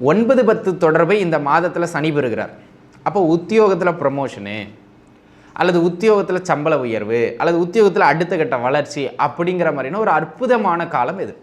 ஒன்பது பத்து தொடர்பை இந்த மாதத்தில் சனி பெறுகிறார். அப்போ உத்தியோகத்தில் ப்ரமோஷனு அல்லது உத்தியோகத்தில் சம்பள உயர்வு அல்லது உத்தியோகத்தில் அடுத்த கட்ட வளர்ச்சி அப்படிங்கிற மாதிரியான ஒரு அற்புதமான காலம் இது.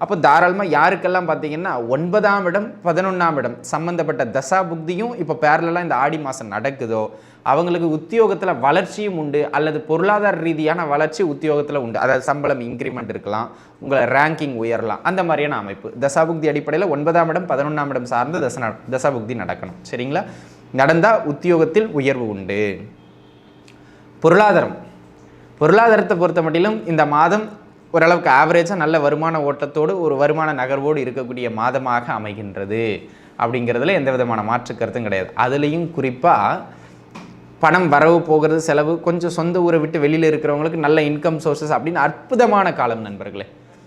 அப்போ தாராளமாக யாருக்கெல்லாம் பார்த்தீங்கன்னா ஒன்பதாம் இடம் பதினொன்றாம் இடம் சம்மந்தப்பட்ட தசா புக்தியும் இப்போ பேரலாம் இந்த ஆடி மாதம் நடக்குதோ அவங்களுக்கு உத்தியோகத்தில் வளர்ச்சியும் உண்டு அல்லது பொருளாதார ரீதியான வளர்ச்சி உத்தியோகத்தில் உண்டு. அதாவது சம்பளம் இன்க்ரிமெண்ட் இருக்கலாம் உங்களை ரேங்கிங் உயரலாம். அந்த மாதிரியான அமைப்பு. தசாபுக்தி அடிப்படையில் ஒன்பதாம் இடம் பதினொன்றாம் இடம் சார்ந்து தசா தசாபுக்தி நடக்கணும். சரிங்களா? நடந்தால் உத்தியோகத்தில் உயர்வு உண்டு. பொருளாதாரம். பொருளாதாரத்தை பொறுத்த மட்டிலும் இந்த மாதம் ஓரளவுக்கு ஆவரேஜாக நல்ல வருமான ஓட்டத்தோடு ஒரு வருமான நகர்வோடு இருக்கக்கூடிய மாதமாக அமைகின்றது. அப்படிங்கிறதுல எந்த விதமான மாற்று கருத்தும் கிடையாது. அதுலேயும் குறிப்பாக பணம் வரவு போகிறது செலவு கொஞ்சம் சொந்த ஊரை விட்டு வெளியில் இருக்கிறவங்களுக்கு நல்ல இன்கம் சோர்சஸ் அப்படின்னு அற்புதமான காலம் நண்பர்களே.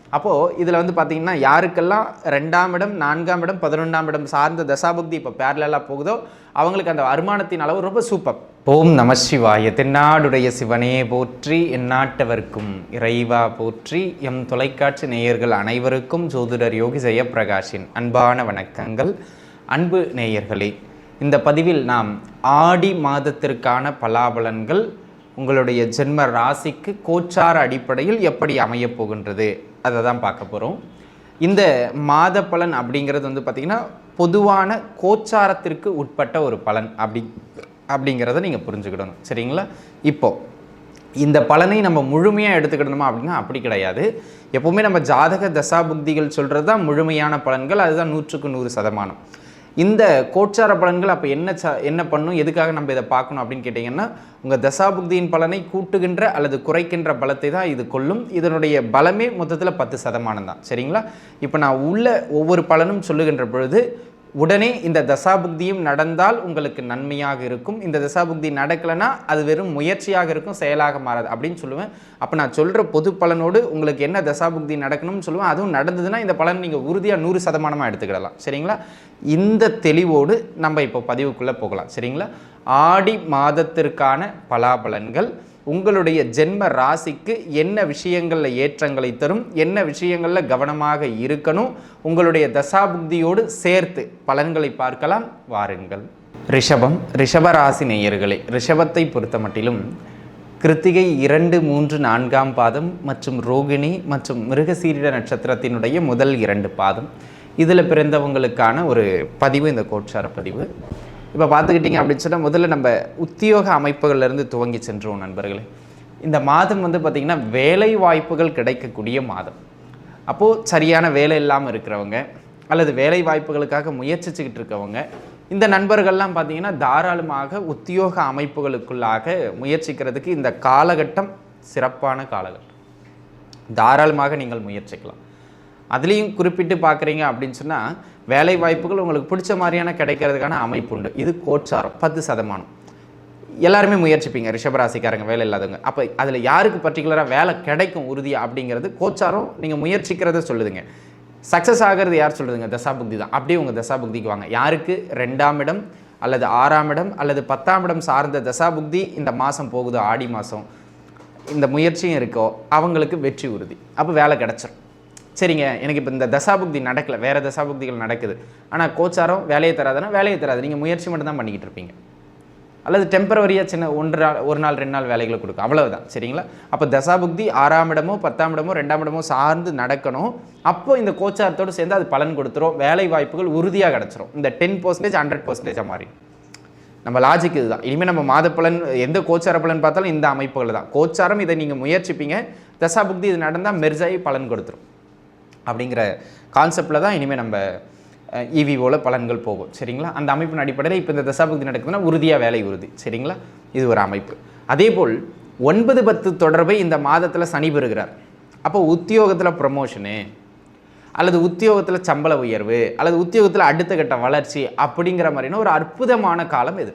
அப்போது இதில் வந்து பார்த்தீங்கன்னா யாருக்கெல்லாம் ரெண்டாம் இடம் நான்காம் இடம் பதினொன்றாம் இடம் சார்ந்த தசாபுக்தி இப்போ பேரலாக போகுதோ அவங்களுக்கு அந்த வருமானத்தின் அளவு ரொம்ப சூப்பர் ஓம் நம சிவாய தென்னாடுடைய சிவனே போற்றி எந்நாட்டவர்க்கும் இறைவா போற்றி எம் தொலைக்காட்சி நேயர்கள் அனைவருக்கும் ஜோதிடர் யோகி ஜெயப்பிரகாஷின் அன்பான வணக்கங்கள். அன்பு நேயர்களே இந்த பதிவில் நாம் ஆடி மாதத்திற்கான பலாபலன்கள் உங்களுடைய ஜென்ம ராசிக்கு கோச்சார அடிப்படையில் எப்படி அமையப் போகின்றது? அதை தான் பார்க்க போகிறோம் இந்த மாத பலன் அப்படிங்கிறது வந்து பார்த்திங்கன்னா பொதுவான கோச்சாரத்திற்கு உட்பட்ட ஒரு பலன் அப்படி அப்படிங்கிறத நீங்கள் புரிஞ்சுக்கிடணும். சரிங்களா? இப்போது இந்த பலனை நம்ம முழுமையாக எடுத்துக்கிடணுமா அப்படின்னா அப்படி கிடையாது. எப்போவுமே நம்ம ஜாதக தசாபுக்திகள் சொல்கிறது தான் முழுமையான பலன்கள் அதுதான் நூற்றுக்கு நூறு சதமானம். இந்த கோச்சார பலன்கள் அப்போ என்ன ச என்ன பண்ணும்? எதுக்காக நம்ம இதை பார்க்கணும் அப்படின்னு கேட்டிங்கன்னா உங்கள் தசாபுக்தியின் பலனை கூட்டுகின்ற அல்லது குறைக்கின்ற பலத்தை தான் இது கொள்ளும் இதனுடைய பலமே மொத்தத்தில் பத்து சதமானம் தான். சரிங்களா? இப்போ நான் உள்ள ஒவ்வொரு பலனும் சொல்லுகின்ற பொழுது உடனே இந்த தசாபுக்தியும் நடந்தால் உங்களுக்கு நன்மையாக இருக்கும். இந்த தசாபுக்தி நடக்கலைன்னா அது வெறும் முயற்சியாக இருக்கும் செயலாக மாறாது அப்படின்னு சொல்லுவேன். அப்போ நான் சொல்கிற பொது பலனோடு உங்களுக்கு என்ன தசாபுக்தி நடக்கணும்னு சொல்லுவேன். அதுவும் நடந்ததுன்னா இந்த பலன் நீங்கள் உறுதியாக நூறு சதமானமாக எடுத்துக்கிடலாம். சரிங்களா? இந்த தெளிவோடு நம்ம இப்போ பதிவுக்குள்ளே போகலாம். சரிங்களா? ஆடி மாதத்திற்கான பலாபலன்கள் உங்களுடைய ஜென்ம ராசிக்கு என்ன விஷயங்களில் ஏற்றங்களை தரும் என்ன விஷயங்களில் கவனமாக இருக்கணும் உங்களுடைய தசாபுக்தியோடு சேர்த்து பலன்களை பார்க்கலாம். வாருங்கள். ரிஷபம் ரிஷபராசி நேயர்களே ரிஷபத்தை பொறுத்த மட்டிலும் கிருத்திகை இரண்டு மூன்று நான்காம் பாதம் மற்றும் ரோகிணி மற்றும் மிருகசீரிட நட்சத்திரத்தினுடைய முதல் இரண்டு பாதம். இதில் பிறந்தவங்களுக்கான ஒரு பதிவு இந்த கோட்சார பதிவு. இப்போ பார்த்துக்கிட்டிங்க அப்படின்னு சொன்னால் முதல்ல நம்ம உத்தியோக அமைப்புகள்லேருந்து துவங்கி சென்றோம் நண்பர்களே. இந்த மாதம் வந்து பார்த்திங்கன்னா வேலை வாய்ப்புகள் கிடைக்கக்கூடிய மாதம். அப்போது சரியான வேலை இல்லாமல் இருக்கிறவங்க அல்லது வேலை வாய்ப்புகளுக்காக முயற்சிச்சுக்கிட்டு இருக்கவங்க இந்த நண்பர்கள்லாம் பார்த்திங்கன்னா தாராளமாக உத்தியோக அமைப்புகளுக்குள்ளாக முயற்சிக்கிறதுக்கு இந்த காலகட்டம் சிறப்பான காலகட்டம். தாராளமாக நீங்கள் முயற்சிக்கலாம். அதுலேயும் குறிப்பிட்டு பார்க்குறீங்க அப்படின்னு சொன்னால் வேலை வாய்ப்புகள் உங்களுக்கு பிடிச்ச மாதிரியான கிடைக்கிறதுக்கான அமைப்பு உண்டு. இது கோச்சாரம் பத்து சதமானம். எல்லாருமே முயற்சிப்பீங்க ரிஷபராசிக்காரங்க வேலை இல்லாதவங்க. அப்போ அதில் யாருக்கு பர்டிகுலராக வேலை கிடைக்கும் உறுதியாக அப்படிங்கிறது கோச்சாரம் நீங்கள் முயற்சிக்கிறத சொல்லுதுங்க. சக்ஸஸ் ஆகிறது யார் சொல்லுதுங்க? தசாபுக்தி தான். அப்படியே உங்கள் தசாபுக்திக்கு வாங்க. யாருக்கு? ரெண்டாம் இடம் அல்லது ஆறாம் இடம் அல்லது பத்தாம் இடம் சார்ந்த தசாபுக்தி இந்த மாதம் போகுதோ ஆடி மாதம் இந்த முயற்சியும் இருக்கோ அவங்களுக்கு வெற்றி உறுதி. அப்போ வேலை கிடச்சிரும். சரிங்க எனக்கு இப்போ இந்த தசாபுக்தி நடக்கலை வேறு தசாபுக்திகள் நடக்குது. ஆனால் கோச்சாரம் வேலையை தராதுன்னா வேலையை தராது. நீங்கள் முயற்சி மட்டும் தான் பண்ணிக்கிட்டு இருப்பீங்க. அல்லது டெம்பரவரியாக சின்ன ஒன்று நாள் ஒரு நாள் ரெண்டு நாள் வேலைகளை கொடுக்கும் அவ்வளவுதான் சரிங்களா? அப்போ தசாபுக்தி ஆறாம் இடமோ பத்தாம் இடமோ ரெண்டாம் இடமோ சார்ந்து நடக்கணும். அப்போ இந்த கோச்சாரத்தோடு சேர்ந்து அது பலன் கொடுத்துரும். வேலை வாய்ப்புகள் உறுதியாக கிடச்சிரும் இந்த டென் பர்சன்டேஜ் ஹண்ட்ரட் பர்சன்டேஜாக மாறி. நம்ம லாஜிக் இதுதான். இனிமேல் நம்ம மாத பலன் எந்த கோச்சார பலன் பார்த்தாலும் இந்த அமைப்புகள் தான். கோச்சாரம் இதை நீங்கள் முயற்சிப்பீங்க. தசாபுக்தி இது நடந்தால் மெர்ஜாயி பலன் கொடுத்துரும். அப்படிங்கிற கான்செப்டில் தான் இனிமேல் நம்ம இவிஓவில் பலன்கள் போகும். சரிங்களா? அந்த அமைப்பின் அடிப்படையில் இப்போ இந்த தசாபக்தி நடக்குதுன்னா உறுதியாக வேலை உறுதி. சரிங்களா? இது ஒரு அமைப்பு. அதே போல் ஒன்பது பத்து தொடர்பை இந்த மாதத்தில் சனி பெறுகிறார். அப்போ உத்தியோகத்தில் ப்ரமோஷனு அல்லது உத்தியோகத்தில் சம்பள உயர்வு அல்லது உத்தியோகத்தில் அடுத்த கட்ட வளர்ச்சி அப்படிங்கிற மாதிரியான ஒரு அற்புதமான காலம் இது.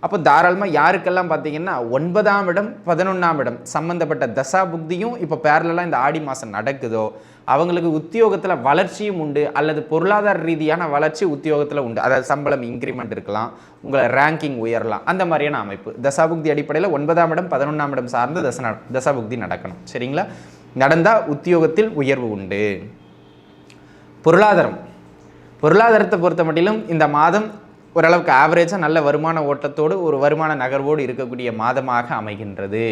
அப்போ தாராளமாக யாருக்கெல்லாம் பார்த்தீங்கன்னா ஒன்பதாம் இடம் பதினொன்றாம் இடம் சம்மந்தப்பட்ட தசா புக்தியும் இப்போ பேரலாம் இந்த ஆடி மாதம் நடக்குதோ அவங்களுக்கு உத்தியோகத்தில் வளர்ச்சியும் உண்டு அல்லது பொருளாதார ரீதியான வளர்ச்சி உத்தியோகத்தில் உண்டு. அதாவது சம்பளம் இன்க்ரிமெண்ட் இருக்கலாம் உங்களை ரேங்கிங் உயரலாம். அந்த மாதிரியான அமைப்பு. தசாபுக்தி அடிப்படையில் ஒன்பதாம் இடம் பதினொன்றாம் இடம் சார்ந்த தச தசாபுக்தி நடக்கணும். சரிங்களா? நடந்தால் உத்தியோகத்தில் உயர்வு உண்டு. பொருளாதாரம். பொருளாதாரத்தை பொறுத்த மட்டிலும் இந்த மாதம் ஓரளவுக்கு ஆவரேஜாக நல்ல வருமான ஓட்டத்தோடு ஒரு வருமான நகர்வோடு இருக்கக்கூடிய மாதமாக அமைகின்றது.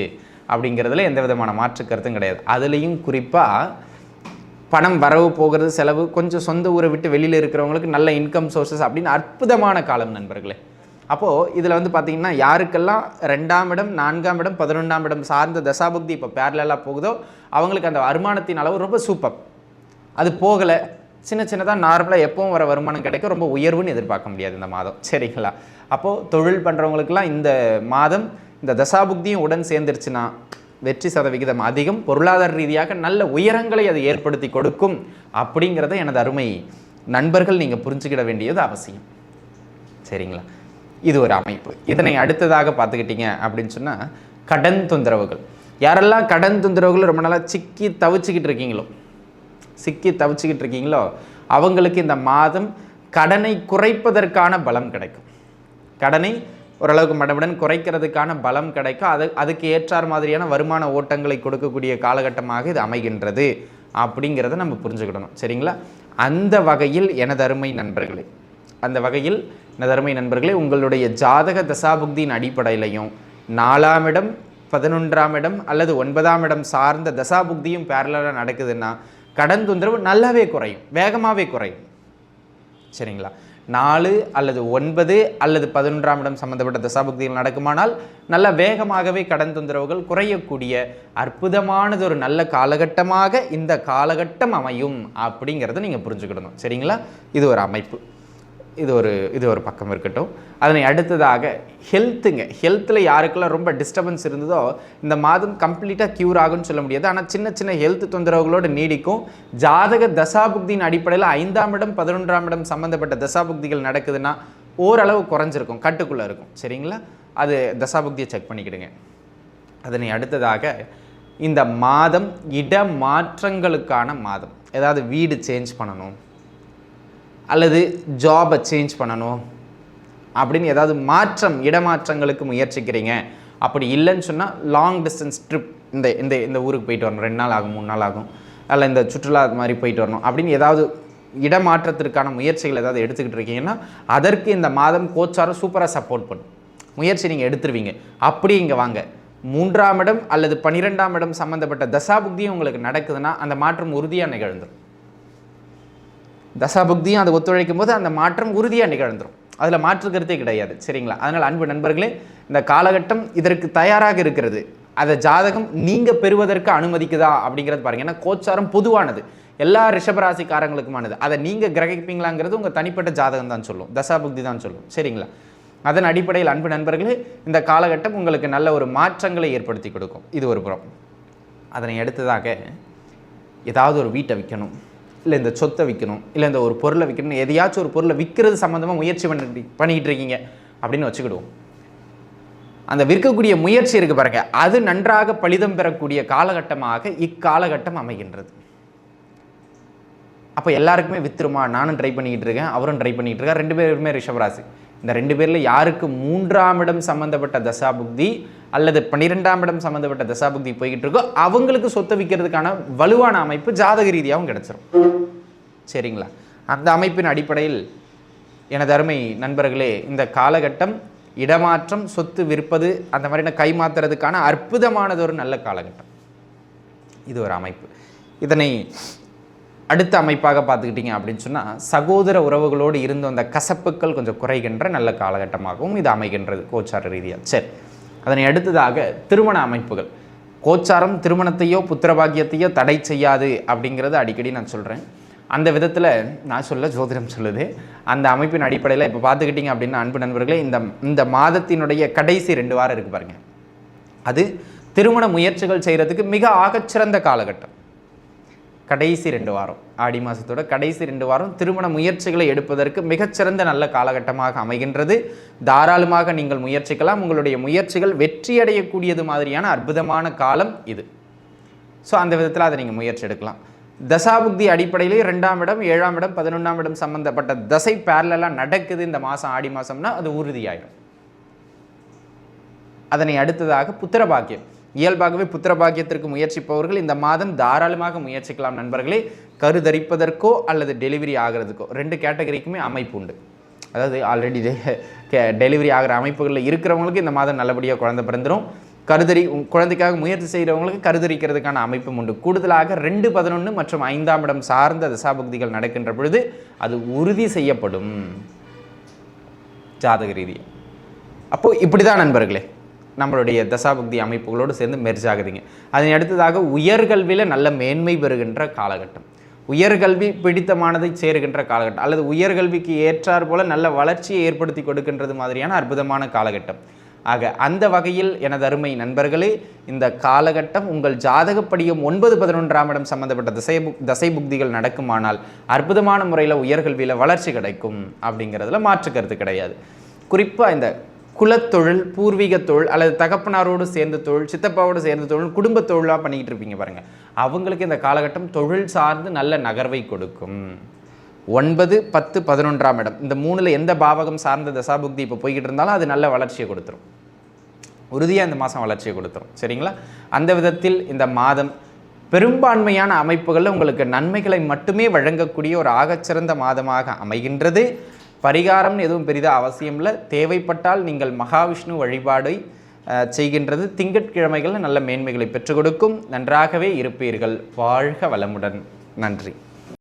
அப்படிங்கிறதுல எந்த விதமான மாற்று கருத்தும் கிடையாது. அதுலேயும் குறிப்பாக பணம் வரவு போகிறது செலவு கொஞ்சம் சொந்த ஊரை விட்டு வெளியில் இருக்கிறவங்களுக்கு நல்ல இன்கம் சோர்சஸ் அப்படின்னு அற்புதமான காலம் நண்பர்களே. அப்போது இதில் வந்து பார்த்தீங்கன்னா யாருக்கெல்லாம் ரெண்டாம் இடம் நான்காம் இடம் பதினொன்றாம் இடம் சார்ந்த தசாபக்தி இப்போ பேரலாக போகுதோ அவங்களுக்கு அந்த வருமானத்தின் அளவு ரொம்ப சூப்பர் அது போகலை. சின்ன சின்னதாக நார்மலாக எப்பவும் வர வருமானம் கிடைக்கும் ரொம்ப உயர்வுன்னு எதிர்பார்க்க முடியாது இந்த மாதம். சரிங்களா? அப்போது தொழில் பண்ணுறவங்களுக்கெல்லாம் இந்த மாதம் இந்த தசாபுக்தியும் உடன் சேர்ந்துருச்சுன்னா வெற்றி சதவிகிதம் அதிகம். பொருளாதார ரீதியாக நல்ல உயரங்களை அது ஏற்படுத்தி கொடுக்கும் அப்படிங்கிறத எனது அருமை நண்பர்கள் நீங்கள் புரிஞ்சுக்கிட வேண்டியது அவசியம். சரிங்களா? இது ஒரு அமைப்பு. இதனை அடுத்ததாக பார்த்துக்கிட்டீங்க அப்படின்னு சொன்னால் கடன் தொந்தரவுகள். யாரெல்லாம் கடன் தொந்தரவுகள் ரொம்ப நாளாக சிக்கி தவிச்சுக்கிட்டு இருக்கீங்களோ சிக்கி தவிச்சுக்கிட்டு இருக்கீங்களோ அவங்களுக்கு இந்த மாதம் கடனை குறைப்பதற்கான பலம் கிடைக்கும். கடனை ஓரளவுக்கு மடமுடன் குறைக்கிறதுக்கான பலம் கிடைக்கும். அது அதுக்கு ஏற்றார் மாதிரியான வருமான ஓட்டங்களை கொடுக்கக்கூடிய காலகட்டமாக இது அமைகின்றது அப்படிங்கிறத நம்ம புரிஞ்சுக்கிடணும். சரிங்களா? அந்த வகையில் எனது அருமை நண்பர்களே அந்த வகையில் எனது அருமை நண்பர்களே உங்களுடைய ஜாதக தசாபுக்தியின் அடிப்படையிலையும் நாலாம் இடம் பதினொன்றாம் இடம் அல்லது ஒன்பதாம் இடம் சார்ந்த தசாபுக்தியும் பேரலாக நடக்குதுன்னா கடன் தொந்தரவு நல்லாவே குறையும் வேகமாகவே குறையும். சரிங்களா? நாலு அல்லது ஒன்பது அல்லது பதினொன்றாம் இடம் சம்பந்தப்பட்ட தசாபுக்திகள் நடக்குமானால் நல்ல வேகமாகவே கடன் தொந்தரவுகள் குறையக்கூடிய அற்புதமானது ஒரு நல்ல காலகட்டமாக இந்த காலகட்டம் அமையும் அப்படிங்கிறத நீங்கள் புரிஞ்சுக்கிடணும். சரிங்களா? இது ஒரு அமைப்பு. இது ஒரு இது ஒரு பக்கம் இருக்கட்டும். அதனை அடுத்ததாக ஹெல்த்துங்க ஹெல்த்தில் யாருக்கெல்லாம் ரொம்ப டிஸ்டர்பன்ஸ் இருந்ததோ இந்த மாதம் கம்ப்ளீட்டாக க்யூர் ஆகும்னு சொல்ல முடியாது. ஆனால் சின்ன சின்ன ஹெல்த் தொந்தரவுகளோடு நீடிக்கும். ஜாதக தசாபுக்தியின் அடிப்படையில் ஐந்தாம் இடம் பதினொன்றாம் இடம் சம்மந்தப்பட்ட தசாபுக்திகள் நடக்குதுன்னா ஓரளவு குறைஞ்சிருக்கும். கட்டுக்குள்ளே இருக்கும். சரிங்களா? அது தசாபுக்தியை செக் பண்ணிக்கிடுங்க. அதனை அடுத்ததாக இந்த மாதம் இட மாற்றங்களுக்கான மாதம். ஏதாவது வீடு சேஞ்ச் பண்ணணும். அல்லது ஜாபை சேஞ்ச் பண்ணணும் அப்படின்னு ஏதாவது மாற்றம் இடமாற்றங்களுக்கு முயற்சிக்கிறீங்க. அப்படி இல்லைன்னு சொன்னால் லாங் டிஸ்டன்ஸ் ட்ரிப் இந்த இந்த இந்த ஊருக்கு போயிட்டு வரணும். ரெண்டு நாள் ஆகும் மூணு நாள் ஆகும். அல்ல இந்த சுற்றுலா அது மாதிரி போயிட்டு வரணும். அப்படின்னு ஏதாவது இடமாற்றத்திற்கான முயற்சிகள் ஏதாவது எடுத்துக்கிட்டு இருக்கீங்கன்னா அதற்கு இந்த மாதம் கோச்சாரம் சூப்பராக சப்போர்ட் பண்ணும். முயற்சி நீங்கள் எடுத்துருவீங்க. அப்படி இங்கே வாங்க. மூன்றாம் இடம் அல்லது பன்னிரெண்டாம் இடம் சம்மந்தப்பட்ட தசாபுக்தியும் உங்களுக்கு நடக்குதுன்னா அந்த மாற்றம் உறுதியாக நிகழ்ந்துடும் தசாபுக்தியும் அதை ஒத்துழைக்கும் போது அந்த மாற்றம் உறுதியாக நிகழ்ந்துடும் அதில் மாற்று கருத்தே கிடையாது. சரிங்களா? அதனால் அன்பு நண்பர்களே இந்த காலகட்டம் இதற்கு தயாராக இருக்கிறது. அதை ஜாதகம் நீங்கள் பெறுவதற்கு அனுமதிக்குதா அப்படிங்கிறது பாருங்கள் ஏன்னா கோச்சாரம் பொதுவானது. எல்லா ரிஷபராசிக்காரங்களுக்குமானது. அதை நீங்கள் கிரகிப்பீங்களாங்கிறது உங்கள் தனிப்பட்ட ஜாதகம் தான் சொல்லும். தசாபுக்தி தான் சொல்லும். சரிங்களா? அதன் அடிப்படையில் அன்பு நண்பர்களே இந்த காலகட்டம் உங்களுக்கு நல்ல ஒரு மாற்றங்களை ஏற்படுத்தி கொடுக்கும். இது ஒரு புறம். அதனை அடுத்ததாக ஏதாவது ஒரு வீட்டை விற்கணும் இல்லை இந்த சொத்தை விற்கணும் இல்லை இந்த ஒரு பொருளை விற்கணும் எதையாச்சும் ஒரு பொருளை விற்கிறது சம்மந்தமாக முயற்சி பண்ணி பண்ணிக்கிட்டு இருக்கீங்க அப்படின்னு வச்சுக்கிடுவோம். அந்த விற்கக்கூடிய முயற்சி இருக்கு பாருங்க. அது நன்றாக பலிதம் பெறக்கூடிய காலகட்டமாக இக்காலகட்டம் அமைகின்றது. அப்போ எல்லாருக்குமே வித்துருமா? நானும் ட்ரை பண்ணிக்கிட்டு இருக்கேன் அவரும் ட்ரை பண்ணிகிட்டு இருக்கேன் ரெண்டு பேருமே ரிஷபராசி. இந்த ரெண்டு பேரில் யாருக்கு மூன்றாம் இடம் சம்மந்தப்பட்ட தசாபுக்தி அல்லது பன்னிரெண்டாம் இடம் சம்மந்தப்பட்ட தசாபுக்தி போய்கிட்டு இருக்கோ அவங்களுக்கு சொத்தை விற்கிறதுக்கான வலுவான அமைப்பு ஜாதக ரீதியாகவும் கிடைச்சிரும். சரிங்களா? அந்த அமைப்பின் அடிப்படையில் எனது அருமை நண்பர்களே இந்த காலகட்டம் இடமாற்றம் சொத்து விற்பது அந்த மாதிரி கைமாத்துறதுக்கான அற்புதமானது ஒரு நல்ல காலகட்டம். இது ஒரு அமைப்பு. இதனை அடுத்த அமைப்பாக பார்த்துக்கிட்டிங்க அப்படின்னு சொன்னால் சகோதர உறவுகளோடு இருந்த அந்த கசப்புக்கள் கொஞ்சம் குறைகின்ற நல்ல காலகட்டமாகவும் இது அமைகின்றது கோச்சார ரீதியாக சரி அதனை அடுத்ததாக திருமண அமைப்புகள். கோச்சாரம் திருமணத்தையோ புத்திரபாகியத்தையோ தடை செய்யாது அப்படிங்கிறது அடிக்கடி நான் சொல்கிறேன் அந்த விதத்தில் நான் சொல்ல ஜோதிடம் சொல்லுது. அந்த அமைப்பின் அடிப்படையில் இப்போ பார்த்துக்கிட்டிங்க அப்படின்னா அன்பு நண்பர்களே இந்த இந்த மாதத்தினுடைய கடைசி ரெண்டு வாரம் இருக்குது பாருங்கள் அது திருமண முயற்சிகள் செய்கிறதுக்கு மிக ஆகச்சிறந்த காலகட்டம். கடைசி ரெண்டு வாரம் ஆடி மாதத்தோட கடைசி ரெண்டு வாரம் திருமண முயற்சிகளை எடுப்பதற்கு மிகச்சிறந்த நல்ல காலகட்டமாக அமைகின்றது. தாராளமாக நீங்கள் முயற்சிக்கலாம். உங்களுடைய முயற்சிகள் வெற்றியடையக்கூடியது மாதிரியான அற்புதமான காலம் இது. ஸோ அந்த விதத்தில் அதை நீங்கள் முயற்சி எடுக்கலாம். தசாபுக்தி அடிப்படையிலே ரெண்டாம் இடம் ஏழாம் இடம் பதினொன்றாம் இடம் சம்பந்தப்பட்ட தசை பேரலாக நடக்குது. இந்த மாதம் ஆடி மாதம்னா அது உறுதியாயிடும் அதனை அடுத்ததாக புத்திர பாக்கியம் இயல்பாகவே புத்திர பாக்கியத்திற்கு முயற்சிப்பவர்கள் இந்த மாதம் தாராளமாக முயற்சிக்கலாம் நண்பர்களே. கருதரிப்பதற்கோ அல்லது டெலிவரி ஆகிறதுக்கோ ரெண்டு கேட்டகரிக்குமே அமைப்பு உண்டு. அதாவது ஆல்ரெடி டெலிவரி ஆகிற அமைப்புகளில் இருக்கிறவங்களுக்கு இந்த மாதம் நல்லபடியாக குழந்தை பிறந்துடும் கருதறி குழந்தைக்காக முயற்சி செய்கிறவங்களுக்கு கருதரிக்கிறதுக்கான அமைப்பும் உண்டு. கூடுதலாக ரெண்டு பதினொன்று மற்றும் ஐந்தாம் இடம் சார்ந்த தசாபுக்திகள் நடக்கின்ற பொழுது அது உறுதி செய்யப்படும். ஜாதக ரீதியாக அப்போது இப்படி தான் நண்பர்களே நம்மளுடைய தசாபக்தி அமைப்புகளோடு சேர்ந்து மெர்ஜ் ஆகுதுங்க. அதனை அடுத்ததாக உயர்கல்வியில் நல்ல மேன்மை பெறுகின்ற காலகட்டம். உயர்கல்வி பிடித்தமானதை சேருகின்ற காலகட்டம். அல்லது உயர்கல்விக்கு ஏற்றார் போல நல்ல வளர்ச்சியை ஏற்படுத்தி கொடுக்கின்றது மாதிரியான அற்புதமான காலகட்டம். ஆக அந்த வகையில் எனது அருமை நண்பர்களே இந்த காலகட்டம் உங்கள் ஜாதகப்படியும் ஒன்பது பதினொன்றாம் இடம் சம்பந்தப்பட்ட திசை புக் தசை புக்திகள் நடக்குமானால் அற்புதமான முறையில் உயர்கல்வியில் வளர்ச்சி கிடைக்கும் அப்படிங்கிறதுல மாற்று கருத்து கிடையாது. குறிப்பாக இந்த குலத்தொழில் பூர்வீக தொழில் அல்லது தகப்பனாரோடு சேர்ந்த தொழில் சித்தப்பாவோடு சேர்ந்த தொழில் குடும்ப தொழிலாக பண்ணிக்கிட்டு இருப்பீங்க பாருங்கள் அவங்களுக்கு இந்த காலகட்டம் தொழில் சார்ந்து நல்ல நகர்வை கொடுக்கும். ஒன்பது பத்து பதினொன்றாம் இடம். இந்த மூணில் எந்த பாவகம் சார்ந்த தசாபுக்தி இப்போ போய்கிட்டு இருந்தாலும் அது நல்ல வளர்ச்சியை கொடுத்துரும். உறுதியாக இந்த மாதம் வளர்ச்சியை கொடுத்துரும். சரிங்களா? அந்த விதத்தில் இந்த மாதம் பெரும்பான்மையான அமைப்புகளில் உங்களுக்கு நன்மைகளை மட்டுமே வழங்கக்கூடிய ஒரு ஆகச்சிறந்த மாதமாக அமைகின்றது. பரிகாரம்னு எதுவும் பெரிதாக அவசியம் இல்லை. தேவைப்பட்டால் நீங்கள் மகாவிஷ்ணு வழிபாடை செய்கின்றது. திங்கட்கிழமைகளில் நல்ல மேன்மைகளை பெற்றுக் கொடுக்கும். நன்றாகவே இருப்பீர்கள். வாழ்க வளமுடன். நன்றி.